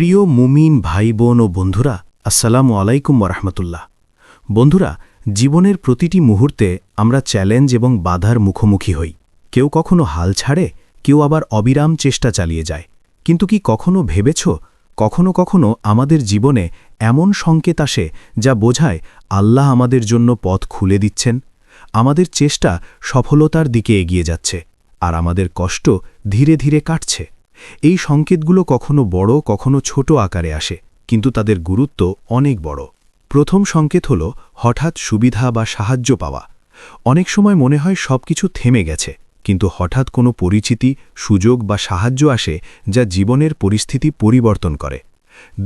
প্রিয় মুমিন ভাই বোন ও বন্ধুরা, আসসালামু আলাইকুম ওরহমতুল্লাহ বন্ধুরা, জীবনের প্রতিটি মুহূর্তে আমরা চ্যালেঞ্জ এবং বাধার মুখোমুখি হই। কেউ কখনো হাল ছাড়ে, কেউ আবার অবিরাম চেষ্টা চালিয়ে যায়। কিন্তু কি কখনো ভেবেছ? কখনো কখনো আমাদের জীবনে এমন সংকেত আসে যা বোঝায় আল্লাহ আমাদের জন্য পথ খুলে দিচ্ছেন, আমাদের চেষ্টা সফলতার দিকে এগিয়ে যাচ্ছে, আর আমাদের কষ্ট ধীরে ধীরে কাটছে। এই সংকেতগুলো কখনো বড়, কখনো ছোট আকারে আসে, কিন্তু তাদের গুরুত্ব অনেক বড়। প্রথম সংকেত হল, হঠাৎ সুবিধা বা সাহায্য পাওয়া। অনেক সময় মনে হয় সবকিছু থেমে গেছে, কিন্তু হঠাৎ কোনো পরিচিতি, সুযোগ বা সাহায্য আসে যা জীবনের পরিস্থিতি পরিবর্তন করে।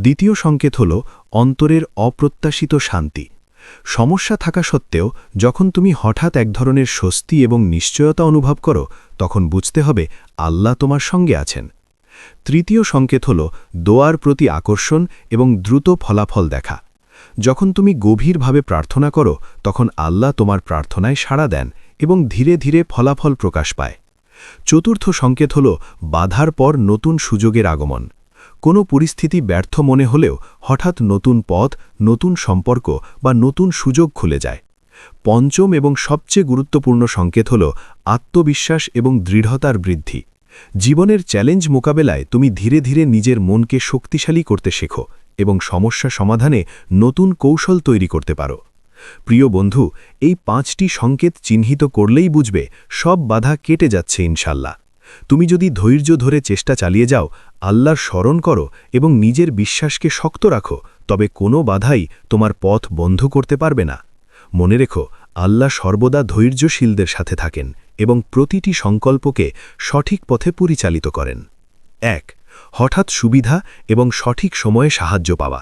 দ্বিতীয় সংকেত হল, অন্তরের অপ্রত্যাশিত শান্তি। সমস্যা থাকা সত্ত্বেও, যখন তুমি হঠাৎ এক ধরনের স্বস্তি এবং নিশ্চয়তা অনুভব করো, তখন বুঝতে হবে, আল্লাহ তোমার সঙ্গে আছেন। তৃতীয় সংকেত হল দোয়ার প্রতি আকর্ষণ এবং দ্রুত ফলাফল দেখা। যখন তুমি গভীরভাবে প্রার্থনা করো, তখন আল্লাহ তোমার প্রার্থনায় সাড়া দেন এবং ধীরে ধীরে ফলাফল প্রকাশ পায়। চতুর্থ সংকেত হল বাধার পর নতুন সুযোগের আগমন। কোনো পরিস্থিতি ব্যর্থ মনে হলেও হঠাৎ নতুন পথ, নতুন সম্পর্ক বা নতুন সুযোগ খুলে যায়। পঞ্চম এবং সবচেয়ে গুরুত্বপূর্ণ সংকেত হল আত্মবিশ্বাস এবং দৃঢ়তার বৃদ্ধি। জীবনের চ্যালেঞ্জ মোকাবেলায় তুমি ধীরে ধীরে নিজের মনকে শক্তিশালী করতে শেখো এবং সমস্যা সমাধানে নতুন কৌশল তৈরি করতে পারো। প্রিয় বন্ধু, এই পাঁচটি সংকেত চিহ্নিত করলেই বুঝবে সব বাধা কেটে যাচ্ছে ইনশাল্লাহ। তুমি যদি ধৈর্য ধরে চেষ্টা চালিয়ে যাও, আল্লাহর স্মরণ করো এবং নিজের বিশ্বাসকে শক্ত রাখো, তবে কোনো বাধাই তোমার পথ বন্ধ করতে পারবে না। মনে রেখো আল্লাহ সর্বদা ধৈর্যশীলদের সাথে থাকেন এবং প্রতিটি সংকল্পকে সঠিক পথে পরিচালিত করেন। এক, হঠাৎ সুবিধা এবং সঠিক সময়ে সাহায্য পাওয়া।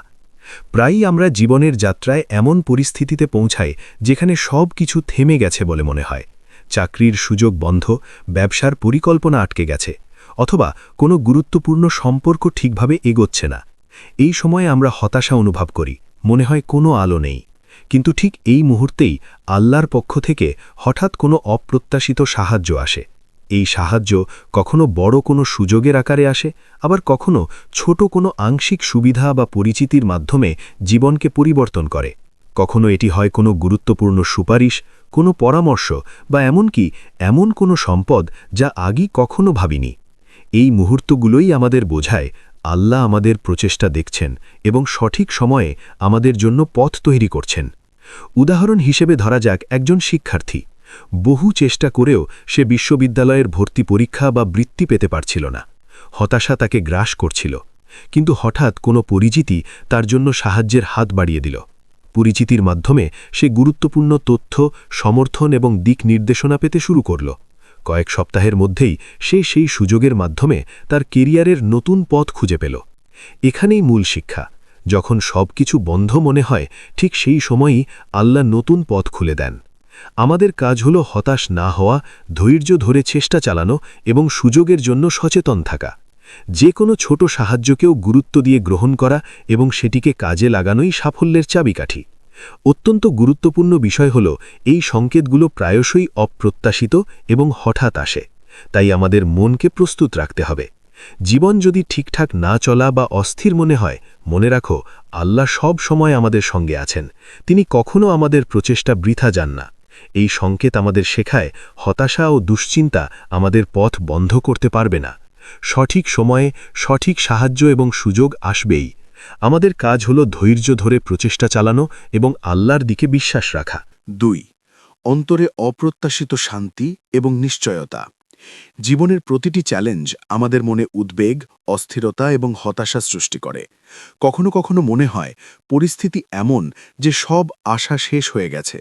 প্রায়ই আমরা জীবনের যাত্রায় এমন পরিস্থিতিতে পৌঁছাই যেখানে সব কিছু থেমে গেছে বলে মনে হয়। চাকরির সুযোগ বন্ধ, ব্যবসার পরিকল্পনা আটকে গেছে, অথবা কোনো গুরুত্বপূর্ণ সম্পর্ক ঠিকভাবে এগোচ্ছে না। এই সময়ে আমরা হতাশা অনুভব করি, মনে হয় কোনো আলো নেই। কিন্তু ঠিক এই মুহূর্তেই আল্লাহর পক্ষ থেকে হঠাৎ কোনো অপ্রত্যাশিত সাহায্য আসে। এই সাহায্য কখনো বড় কোনো সুযোগের আকারে আসে, আবার কখনো ছোট কোনো আংশিক সুবিধা বা পরিচিতির মাধ্যমে জীবনকে পরিবর্তন করে। কখনো এটি হয় কোনো গুরুত্বপূর্ণ সুপারিশ, কোনো পরামর্শ বা এমনকি এমন কোনো সম্পদ যা আগেই কখনো ভাবিনি। এই মুহূর্তগুলোই আমাদের বোঝায় আল্লাহ আমাদের প্রচেষ্টা দেখছেন এবং সঠিক সময়ে আমাদের জন্য পথ তৈরি করছেন। উদাহরণ হিসেবে ধরা যাক একজন শিক্ষার্থী। বহু চেষ্টা করেও সে বিশ্ববিদ্যালয়ের ভর্তি পরীক্ষা বা বৃত্তি পেতে পারছিল না। হতাশা তাকে গ্রাস করছিল। কিন্তু হঠাৎ কোনো পরিচিতি তার জন্য সাহায্যের হাত বাড়িয়ে দিল। পরিচিতির মাধ্যমে সে গুরুত্বপূর্ণ তথ্য, সমর্থন এবং দিক নির্দেশনা পেতে শুরু করল। কয়েক সপ্তাহের মধ্যেই সে সেই সুযোগের মাধ্যমে তার কেরিয়ারের নতুন পথ খুঁজে পেল। এখানেই মূল শিক্ষা। যখন সব কিছু বন্ধ মনে হয়, ঠিক সেই সময়ই আল্লাহ নতুন পথ খুলে দেন। আমাদের কাজ হল হতাশ না হওয়া, ধৈর্য ধরে চেষ্টা চালানো এবং সুযোগের জন্য সচেতন থাকা। যে কোনো ছোট সাহায্যকেও গুরুত্ব দিয়ে গ্রহণ করা এবং সেটিকে কাজে লাগানোই সাফল্যের চাবিকাঠি। অত্যন্ত গুরুত্বপূর্ণ বিষয় হল, এই সংকেতগুলো প্রায়শই অপ্রত্যাশিত এবং হঠাৎ আসে। তাই আমাদের মনকে প্রস্তুত রাখতে হবে। জীবন যদি ঠিকঠাক না চলা বা অস্থির মনে হয়, মনে রাখো, আল্লাহ সব সময় আমাদের সঙ্গে আছেন। তিনি কখনো আমাদের প্রচেষ্টা বৃথা যান না। এই সংকেত আমাদের শেখায়, হতাশা ও দুশ্চিন্তা আমাদের পথ বন্ধ করতে পারবে না। সঠিক সময়ে সঠিক সাহায্য এবং সুযোগ আসবেই। আমাদের কাজ হল ধৈর্য ধরে প্রচেষ্টা চালানো এবং আল্লাহর দিকে বিশ্বাস রাখা। দুই, অন্তরে অপ্রত্যাশিত শান্তি এবং নিশ্চয়তা। জীবনের প্রতিটি চ্যালেঞ্জ আমাদের মনে উদ্বেগ, অস্থিরতা এবং হতাশা সৃষ্টি করে। কখনো কখনো মনে হয়, পরিস্থিতি এমন যে সব আশা শেষ হয়ে গেছে।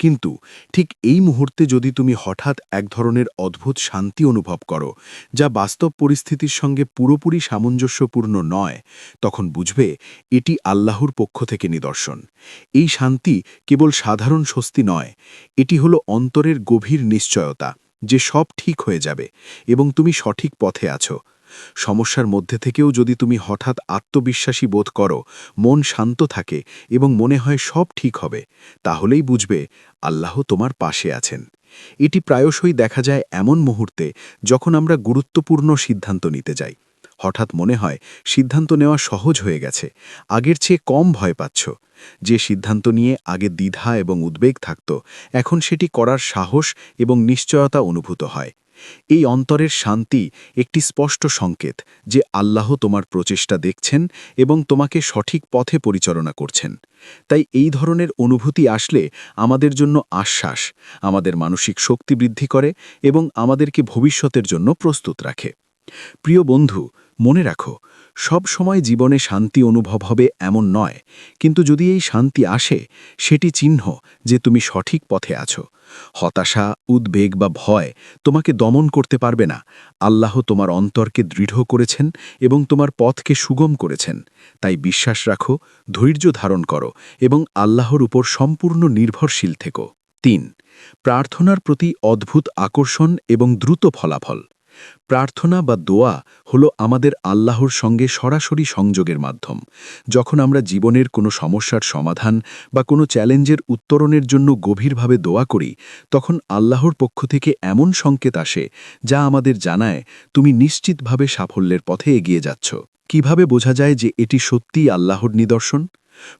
কিন্তু ঠিক এই মুহূর্তে যদি তুমি হঠাৎ এক ধরনের অদ্ভুত শান্তি অনুভব করো, যা বাস্তব পরিস্থিতির সঙ্গে পুরোপুরি সামঞ্জস্যপূর্ণ নয়, তখন বুঝবে এটি আল্লাহর পক্ষ থেকে নিদর্শন। এই শান্তি কেবল সাধারণ স্বস্তি নয়, এটি হলো অন্তরের গভীর নিশ্চয়তা। যে সব ঠিক হয়ে যাবে এবং তুমি সঠিক পথে আছো। সমস্যার মধ্যে থেকেও যদি তুমি হঠাৎ আত্মবিশ্বাসী বোধ করো, মন শান্ত থাকে এবং মনে হয় সব ঠিক হবে, তাহলেই বুঝবে আল্লাহ তোমার পাশে আছেন। এটি প্রায়শই দেখা যায় এমন মুহূর্তে যখন আমরা গুরুত্বপূর্ণ সিদ্ধান্ত নিতে যাই। হঠাৎ মনে হয় সিদ্ধান্ত নেওয়া সহজ হয়ে গেছে। আগের চেয়ে কম ভয় পাচ্ছ। যে সিদ্ধান্ত নিয়ে আগে দ্বিধা এবং উদ্বেগ থাকত, এখন সেটি করার সাহস এবং নিশ্চয়তা অনুভূত হয়। এই অন্তরের শান্তি একটি স্পষ্ট সংকেত যে আল্লাহ তোমার প্রচেষ্টা দেখছেন এবং তোমাকে সঠিক পথে পরিচালনা করছেন। তাই এই ধরনের অনুভূতি আসলে আমাদের জন্য আশ্বাস, আমাদের মানসিক শক্তি বৃদ্ধি করে এবং আমাদেরকে ভবিষ্যতের জন্য প্রস্তুত রাখে। প্রিয় বন্ধু মনে রাখো, সব সময় জীবনে শান্তি অনুভব হবে এমন নয়, কিন্তু যদি এই শান্তি আসে, সেটি চিহ্ন যে তুমি সঠিক পথে আছো। হতাশা, উদ্বেগ বা ভয় তোমাকে দমন করতে পারবে না। আল্লাহ তোমার অন্তরকে দৃঢ় করেছেন এবং তোমার পথকে সুগম করেছেন। তাই বিশ্বাস রাখো, ধৈর্য ধারণ করো এবং আল্লাহর উপর সম্পূর্ণ নির্ভরশীল থেকো। তিন, প্রার্থনার প্রতি অদ্ভুত আকর্ষণ এবং দ্রুত ফলাফল। প্রার্থনা বা দোয়া হলো আমাদের আল্লাহর সঙ্গে সরাসরি সংযোগের মাধ্যম। যখন আমরা জীবনের কোনো সমস্যার সমাধান বা কোনো চ্যালেঞ্জের উত্তরণের জন্য গভীরভাবে দোয়া করি, তখন আল্লাহর পক্ষ থেকে এমন সংকেত আসে যা আমাদের জানায়, তুমি নিশ্চিতভাবে সাফল্যের পথে এগিয়ে যাচ্ছ। কীভাবে বোঝা যায় যে এটি সত্যিই আল্লাহর নিদর্শন?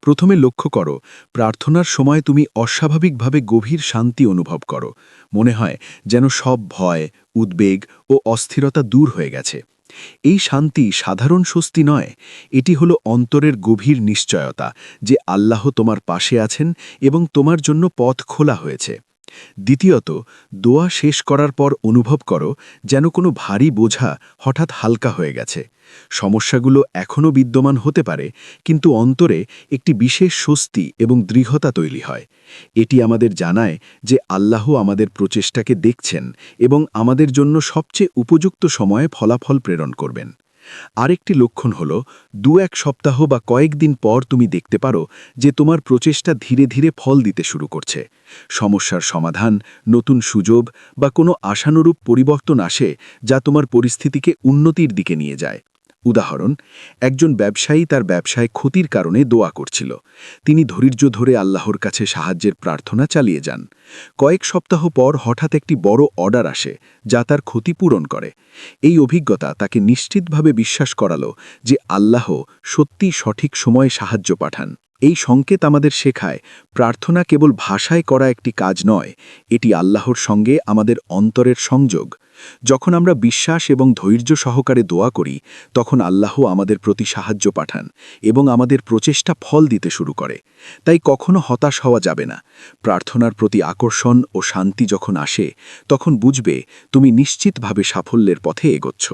প্রথমে লক্ষ্য করো, প্রার্থনার সময় তুমি অস্বাভাবিকভাবে গভীর শান্তি অনুভব করো। মনে হয় যেন সব ভয়, উদ্বেগ ও অস্থিরতা দূর হয়ে গেছে। এই শান্তি সাধারণ স্বস্তি নয়, এটি হলো অন্তরের গভীর নিশ্চয়তা যে আল্লাহ তোমার পাশে আছেন এবং তোমার জন্য পথ খোলা হয়েছে। দ্বিতীয়ত, দোয়া শেষ করার পর অনুভব করো যেন কোনো ভারী বোঝা হঠাৎ হালকা হয়ে গেছে। সমস্যাগুলো এখনও বিদ্যমান হতে পারে, কিন্তু অন্তরে একটি বিশেষ স্বস্তি এবং দৃঢ়তা তৈরি হয়। এটি আমাদের জানায় যে আল্লাহ আমাদের প্রচেষ্টাকে দেখছেন এবং আমাদের জন্য সবচেয়ে উপযুক্ত সময়ে ফলাফল প্রেরণ করবেন। আরেকটি লক্ষণ হল, দু এক সপ্তাহ বা কয়েকদিন পর তুমি দেখতে পারো যে তোমার প্রচেষ্টা ধীরে ধীরে ফল দিতে শুরু করছে। সমস্যার সমাধান, নতুন সুযোগ বা কোনো আশানুরূপ পরিবর্তন আসে যা তোমার পরিস্থিতিকে উন্নতির দিকে নিয়ে যায়। উদাহরণ, একজন ব্যবসায়ী তার ব্যবসায় ক্ষতির কারণে দোয়া করছিল। তিনি ধৈর্য ধরে আল্লাহর কাছে সাহায্যের প্রার্থনা চালিয়ে যান। কয়েক সপ্তাহ পর হঠাৎ একটি বড় অর্ডার আসে, যা তার ক্ষতি পূরণ করে। এই অভিজ্ঞতা তাকে নিশ্চিতভাবে বিশ্বাস করালো যে আল্লাহ সত্যি সঠিক সময়ে সাহায্য পাঠান। এই সংকেত আমাদের শেখায়, প্রার্থনা কেবল ভাষায় করা একটি কাজ নয়, এটি আল্লাহর সঙ্গে আমাদের অন্তরের সংযোগ। যখন আমরা বিশ্বাস এবং ধৈর্য সহকারে দোয়া করি, তখন আল্লাহ আমাদের প্রতি সাহায্য পাঠান এবং আমাদের প্রচেষ্টা ফল দিতে শুরু করে। তাই কখনো হতাশ হওয়া যাবে না। প্রার্থনার প্রতি আকর্ষণ ও শান্তি যখন আসে, তখন বুঝবে তুমি নিশ্চিতভাবে সাফল্যের পথে এগোচ্ছ।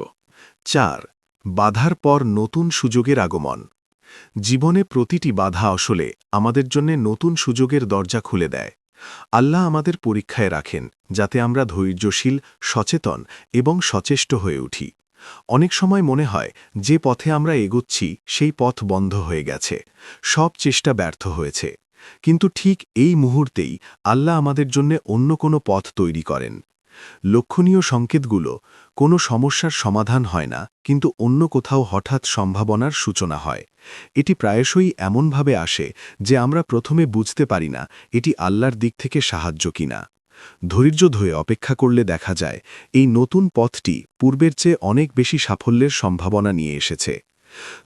চার, বাধার পর নতুন সুযোগের আগমন। জীবনে প্রতিটি বাধা আসলে আমাদের জন্য নতুন সুযোগের দরজা খুলে দেয়। আল্লাহ আমাদের পরীক্ষায় রাখেন যাতে আমরা ধৈর্যশীল, সচেতন এবং সচেষ্ট হয়ে উঠি। অনেক সময় মনে হয় যে পথে আমরা এগোচ্ছি, সেই পথ বন্ধ হয়ে গেছে, সব চেষ্টা ব্যর্থ হয়েছে। কিন্তু ঠিক এই মুহূর্তেই আল্লাহ আমাদের জন্য অন্য কোনো পথ তৈরি করেন। লক্ষণীয় সংকেতগুলো কোনো সমস্যার সমাধান হয় না, কিন্তু অন্য কোথাও হঠাৎ সম্ভাবনার সূচনা হয়। এটি প্রায়শই এমনভাবে আসে যে আমরা প্রথমে বুঝতে পারি না এটি আল্লাহর দিক থেকে সাহায্য কিনা। ধৈর্য ধরে অপেক্ষা করলে দেখা যায়, এই নতুন পথটি পূর্বের চেয়ে অনেক বেশি সাফল্যের সম্ভাবনা নিয়ে এসেছে।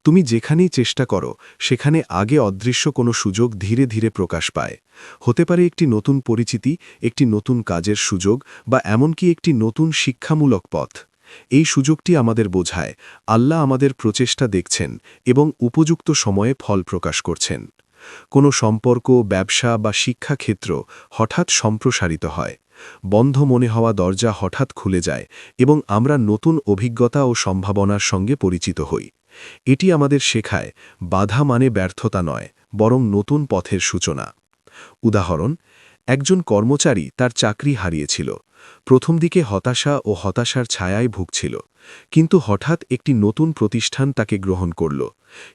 তুমি যেখানেই চেষ্টা করো, সেখানে আগে অদৃশ্য কোনো সুযোগ ধীরে ধীরে প্রকাশ পায়। হতে পারে একটি নতুন পরিচিতি, একটি নতুন কাজের সুযোগ বা এমনকি একটি নতুন শিক্ষামূলক পথ। এই সুযোগটি আমাদের বোঝায়, আল্লাহ আমাদের প্রচেষ্টা দেখছেন এবং উপযুক্ত সময়ে ফল প্রকাশ করছেন। কোনো সম্পর্ক, ব্যবসা বা শিক্ষাক্ষেত্র হঠাৎ সম্প্রসারিত হয়। বন্ধ মনে হওয়া দরজা হঠাৎ খুলে যায় এবং আমরা নতুন অভিজ্ঞতা ও সম্ভাবনার সঙ্গে পরিচিত হই। এটি আমাদের শেখায়, বাধা মানে ব্যর্থতা নয়, বরং নতুন পথের সূচনা। উদাহরণ, একজন কর্মচারী তার চাকরি হারিয়েছিল, প্রথম দিকে হতাশা ও হতাশার ছায়ায় ভুগছিল, কিন্তু হঠাৎ একটি নতুন প্রতিষ্ঠান তাকে গ্রহণ করল।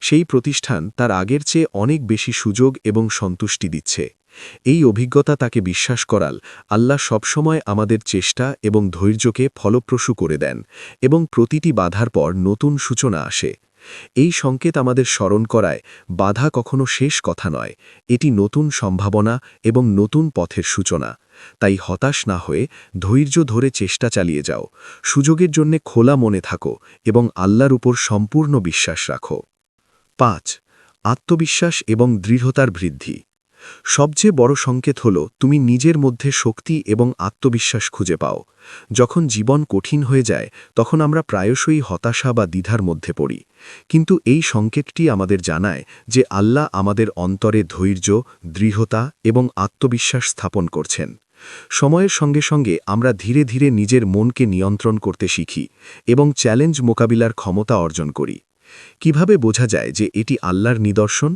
সেই প্রতিষ্ঠান তার আগের চেয়ে অনেক বেশি সুযোগ এবং সন্তুষ্টি দিচ্ছে। এই অভিজ্ঞতা তাকে বিশ্বাস করাল, আল্লাহ সবসময় আমাদের চেষ্টা এবং ধৈর্যকে ফলপ্রসূ করে দেন এবং প্রতিটি বাধার পর নতুন সূচনা আসে। এই সংকেত আমাদের স্মরণ করায়, বাধা কখনো শেষ কথা নয়, এটি নতুন সম্ভাবনা এবং নতুন পথের সূচনা। তাই হতাশ না হয়ে, ধৈর্য ধরে চেষ্টা চালিয়ে যাও, সুযোগের জন্যে খোলা মনে থাকো এবং আল্লাহর উপর সম্পূর্ণ বিশ্বাস রাখো। পাঁচ, আত্মবিশ্বাস এবং দৃঢ়তার বৃদ্ধি। সবচেয়ে বড় সংকেত হল, তুমি নিজের মধ্যে শক্তি এবং আত্মবিশ্বাস খুঁজে পাও। যখন জীবন কঠিন হয়ে যায়, তখন আমরা প্রায়শই হতাশা বা দ্বিধার মধ্যে পড়ি। কিন্তু এই সংকেতটি আমাদের জানায় যে আল্লাহ আমাদের অন্তরে ধৈর্য, দৃঢ়তা এবং আত্মবিশ্বাস স্থাপন করছেন। সময়ের সঙ্গে সঙ্গে আমরা ধীরে ধীরে নিজের মনকে নিয়ন্ত্রণ করতে শিখি এবং চ্যালেঞ্জ মোকাবিলার ক্ষমতা অর্জন করি। কীভাবে বোঝা যায় যে এটি আল্লাহর নিদর্শন?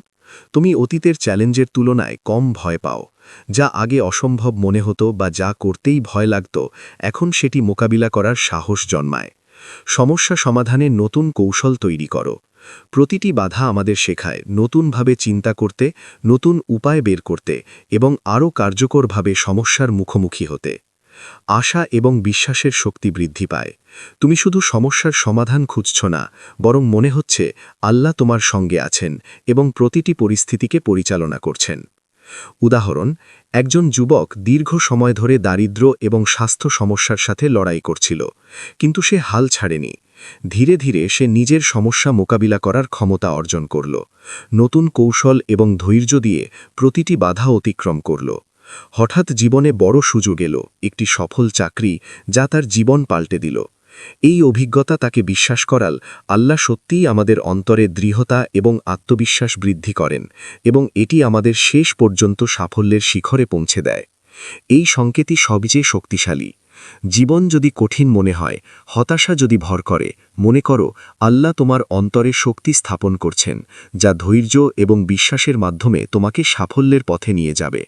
তুমি অতীতের চ্যালেঞ্জের তুলনায় কম ভয় পাও। যা আগে অসম্ভব মনে হতো বা যা করতেই ভয় লাগত, এখন সেটি মোকাবিলা করার সাহস জন্মায়। সমস্যা সমাধানের নতুন কৌশল তৈরি করো। প্রতিটি বাধা আমাদের শেখায় নতুনভাবে চিন্তা করতে, নতুন উপায় বের করতে এবং আরও কার্যকরভাবে সমস্যার মুখোমুখি হতে। আশা এবং বিশ্বাসের শক্তি বৃদ্ধি পায়। তুমি শুধু সমস্যার সমাধান খুঁজছ না, বরং মনে হচ্ছে আল্লাহ তোমার সঙ্গে আছেন এবং প্রতিটি পরিস্থিতিকে পরিচালনা করছেন। উদাহরণ, একজন যুবক দীর্ঘ সময় ধরে দারিদ্র্য এবং স্বাস্থ্য সমস্যার সাথে লড়াই করছিল, কিন্তু সে হাল ছাড়েনি। ধীরে ধীরে সে নিজের সমস্যা মোকাবিলা করার ক্ষমতা অর্জন করল, নতুন কৌশল এবং ধৈর্য দিয়ে প্রতিটি বাধা অতিক্রম করল। হঠাৎ জীবনে বড় সুযোগ এলো, একটি সফল চাকরি যা তার জীবন পাল্টে দিল। এই অভিজ্ঞতা তাকে বিশ্বাস করাল, আল্লাহ সত্যিই আমাদের অন্তরে দৃঢ়তা এবং আত্মবিশ্বাস বৃদ্ধি করেন এবং এটি আমাদের শেষ পর্যন্ত সাফল্যের শিখরে পৌঁছে দেয়। এই সংকেতই সবচেয়ে শক্তিশালী। জীবন যদি কঠিন মনে হয়, হতাশা যদি ভর করে, মনে করো, আল্লাহ তোমার অন্তরে শক্তি স্থাপন করছেন, যা ধৈর্য এবং বিশ্বাসের মাধ্যমে তোমাকে সাফল্যের পথে নিয়ে যাবে।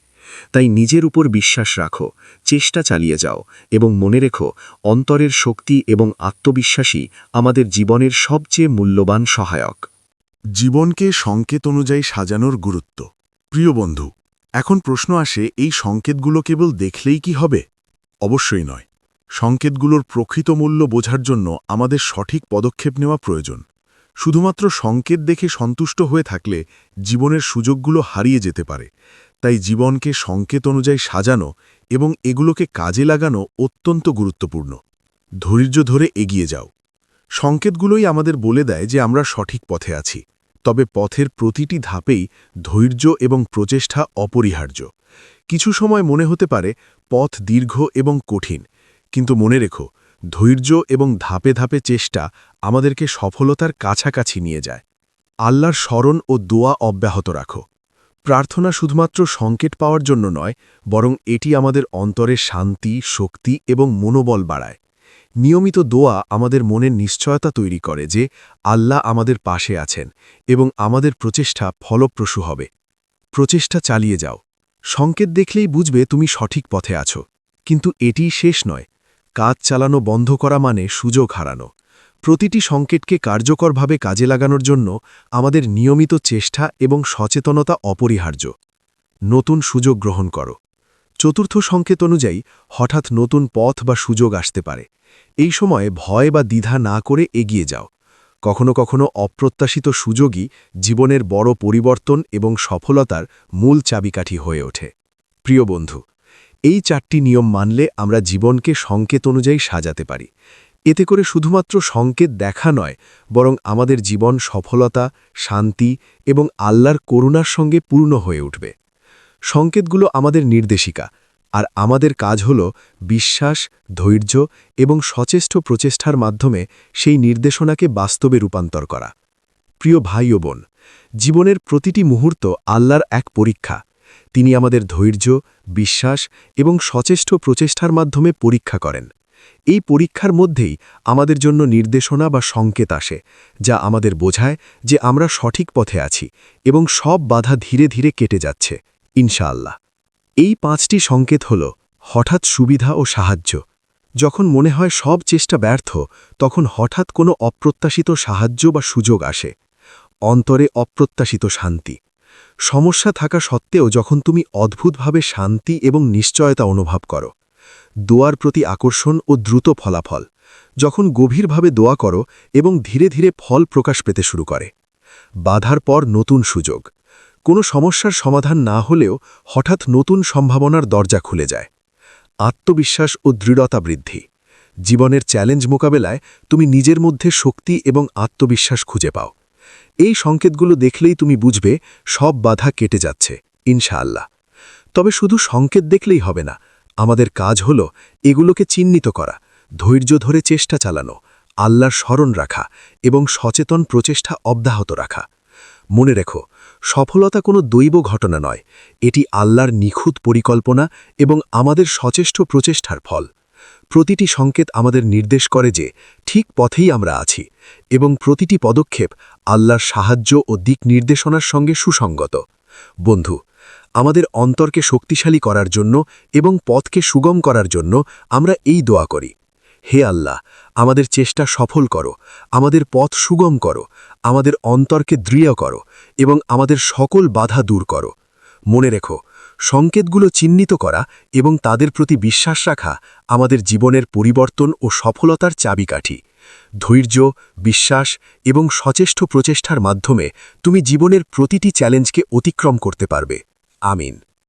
তাই নিজের উপর বিশ্বাস রাখো, চেষ্টা চালিয়ে যাও এবং মনে রেখো, অন্তরের শক্তি এবং আত্মবিশ্বাসী আমাদের জীবনের সবচেয়ে মূল্যবান সহায়ক। জীবনকে সংকেত অনুযায়ী সাজানোর গুরুত্ব। প্রিয় বন্ধু, এখন প্রশ্ন আসে, এই সংকেতগুলো কেবল দেখলেই কি হবে? অবশ্যই নয়। সংকেতগুলোর প্রকৃত মূল্য বোঝার জন্য আমাদের সঠিক পদক্ষেপ নেওয়া প্রয়োজন। শুধুমাত্র সংকেত দেখে সন্তুষ্ট হয়ে থাকলে জীবনের সুযোগগুলো হারিয়ে যেতে পারে। তাই জীবনকে সংকেত অনুযায়ী সাজানো এবং এগুলোকে কাজে লাগানো অত্যন্ত গুরুত্বপূর্ণ। ধৈর্য ধরে এগিয়ে যাও। সংকেতগুলোই আমাদের বলে দেয় যে আমরা সঠিক পথে আছি, তবে পথের প্রতিটি ধাপেই ধৈর্য এবং প্রচেষ্টা অপরিহার্য। কিছু সময় মনে হতে পারে পথ দীর্ঘ এবং কঠিন, কিন্তু মনে রেখো, ধৈর্য এবং ধাপে ধাপে চেষ্টা আমাদেরকে সফলতার কাছাকাছি নিয়ে যায়। আল্লাহর স্মরণ ও দোয়া অব্যাহত রাখো। প্রার্থনা শুধুমাত্র সংকেত পাওয়ার জন্য নয়, বরং এটি আমাদের অন্তরে শান্তি, শক্তি এবং মনোবল বাড়ায়। নিয়মিত দোয়া আমাদের মনের নিশ্চয়তা তৈরি করে যে আল্লাহ আমাদের পাশে আছেন এবং আমাদের প্রচেষ্টা ফলপ্রসূ হবে। প্রচেষ্টা চালিয়ে যাও। সংকেত দেখলেই বুঝবে তুমি সঠিক পথে আছো। কিন্তু এটি শেষ নয়। কাজ চালানো বন্ধ করা মানে সুযোগ হারানো। প্রতিটি সংকেতকে কার্যকরভাবে কাজে লাগানোর জন্য আমাদের নিয়মিত চেষ্টা এবং সচেতনতা অপরিহার্য। নতুন সুযোগ গ্রহণ করো। চতুর্থ সংকেত অনুযায়ী হঠাৎ নতুন পথ বা সুযোগ আসতে পারে। এই সময়ে ভয় বা দ্বিধা না করে এগিয়ে যাও। কখনো কখনো অপ্রত্যাশিত সুযোগই জীবনের বড় পরিবর্তন এবং সফলতার মূল চাবিকাঠি হয়ে ওঠে। প্রিয় বন্ধু, এই চারটি নিয়ম মানলে আমরা জীবনকে সংকেত অনুযায়ী সাজাতে পারি। এতে করে শুধুমাত্র সংকেত দেখা নয়, বরং আমাদের জীবন সফলতা, শান্তি এবং আল্লাহর করুণার সঙ্গে পূর্ণ হয়ে উঠবে। সংকেতগুলো আমাদের নির্দেশিকা, আর আমাদের কাজ হল বিশ্বাস, ধৈর্য এবং সচেষ্ট প্রচেষ্টার মাধ্যমে সেই নির্দেশনাকে বাস্তবে রূপান্তর করা। প্রিয় ভাই ও বোন, জীবনের প্রতিটি মুহূর্ত আল্লাহর এক পরীক্ষা। তিনি আমাদের ধৈর্য, বিশ্বাস এবং সচেষ্ট প্রচেষ্টার মাধ্যমে পরীক্ষা করেন। এই পরীক্ষার মধ্যেই আমাদের জন্য নির্দেশনা বা সংকেত আসে, যা আমাদের বোঝায় যে আমরা সঠিক পথে আছি এবং সব বাধা ধীরে ধীরে কেটে যাচ্ছে, ইনশাআল্লাহ। এই পাঁচটি সংকেত হল, হঠাৎ সুবিধা ও সাহায্য। যখন মনে হয় সব চেষ্টা ব্যর্থ, তখন হঠাৎ কোনো অপ্রত্যাশিত সাহায্য বা সুযোগ আসে। অন্তরে অপ্রত্যাশিত শান্তি। সমস্যা থাকা সত্ত্বেও যখন তুমি অদ্ভুতভাবে শান্তি এবং নিশ্চয়তা অনুভব করো দোয়ার প্রতি আকর্ষণ ও দ্রুত ফলাফল। যখন গভীরভাবে দোয়া করো এবং ধীরে ধীরে ফল প্রকাশ পেতে শুরু করে। বাধার পর নতুন সুযোগ। কোনো সমস্যার সমাধান না হলেও হঠাৎ নতুন সম্ভাবনার দরজা খুলে যায়। আত্মবিশ্বাস ও দৃঢ়তা বৃদ্ধি। জীবনের চ্যালেঞ্জ মোকাবেলায় তুমি নিজের মধ্যে শক্তি এবং আত্মবিশ্বাস খুঁজে পাও। এই সংকেতগুলো দেখলেই তুমি বুঝবে সব বাধা কেটে যাচ্ছে, ইনশাআল্লাহ। তবে শুধু সংকেত দেখলেই হবে না আমাদের কাজ হল এগুলোকে চিহ্নিত করা, ধৈর্য ধরে চেষ্টা চালানো, আল্লাহর স্মরণ রাখা এবং সচেতন প্রচেষ্টা অব্যাহত রাখা। মনে রেখো, সফলতা কোনো দৈব ঘটনা নয়, এটি আল্লাহর নিখুঁত পরিকল্পনা এবং আমাদের সচেষ্ট প্রচেষ্টার ফল। প্রতিটি সংকেত আমাদের নির্দেশ করে যে ঠিক পথেই আমরা আছি এবং প্রতিটি পদক্ষেপ আল্লাহর সাহায্য ও দিক নির্দেশনার সঙ্গে সুসঙ্গত বন্ধু আমাদের অন্তরকে শক্তিশালী করার জন্য এবং পথকে সুগম করার জন্য আমরা এই দোয়া করি। হে আল্লাহ, আমাদের চেষ্টা সফল করো, আমাদের পথ সুগম করো, আমাদের অন্তরকে দৃঢ় করো এবং আমাদের সকল বাধা দূর করো। মনে রেখো, সংকেতগুলো চিহ্নিত করা এবং তাদের প্রতি বিশ্বাস রাখা আমাদের জীবনের পরিবর্তন ও সফলতার চাবিকাঠি। ধৈর্য, বিশ্বাস এবং সচেষ্ট প্রচেষ্টার মাধ্যমে তুমি জীবনের প্রতিটি চ্যালেঞ্জকে অতিক্রম করতে পারবে। আমিন